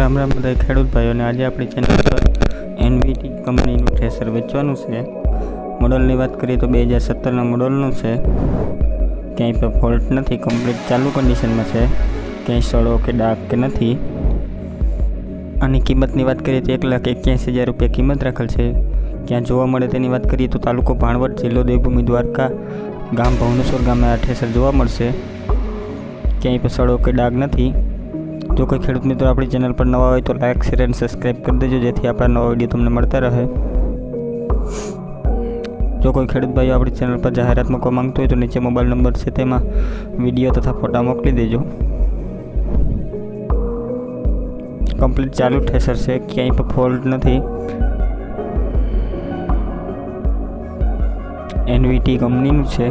રામ રામ બધા ખેડૂત ભાઈઓને આજે આપણી ચેનલ પર એનવીટી કંપનીનું થ્રેસર વેચવાનું છે. મોડલની વાત કરીએ તો બે હજાર સત્તરના મોડલનું છે. ક્યાંય પણ ફોલ્ટ નથી કમ્પ્લીટ ચાલુ કન્ડિશનમાં છે. ક્યાંય સડો કે ડાઘ કે નથી. આની કિંમતની વાત કરીએ તો એક લાખ એક્યાસી હજાર રૂપિયા કિંમત રાખેલ છે. ક્યાં જોવા મળે તેની વાત કરીએ તો તાલુકો ભાણવડ જિલ્લો દેવભૂમિ દ્વારકા ગામ ભવનેશ્વર ગામે આ ઠેસર જોવા મળશે. ક્યાંય પણ સડો કે ડાઘ નથી. જો કોઈ ખેડૂત મિત્રો આપણી ચેનલ પર નવા હોય તો લાઇક શેર એન્ડ સબસ્ક્રાઈબ કરી દેજો, જેથી આપણા નવા વીડિયો તમને મળતા રહે. જો કોઈ ખેડૂત ભાઈઓ આપણી ચેનલ પર જાહેરાત મૂકવા માંગતો હોય તો નીચે મોબાઈલ નંબર છે, તેમાં વીડિયો તથા ફોટા મોકલી દેજો. કમ્પ્લીટ ચાલુ ઠેસર છે, ક્યાંય પણ ફોલ્ટ નથી. એનવીટી કંપનીનું છે.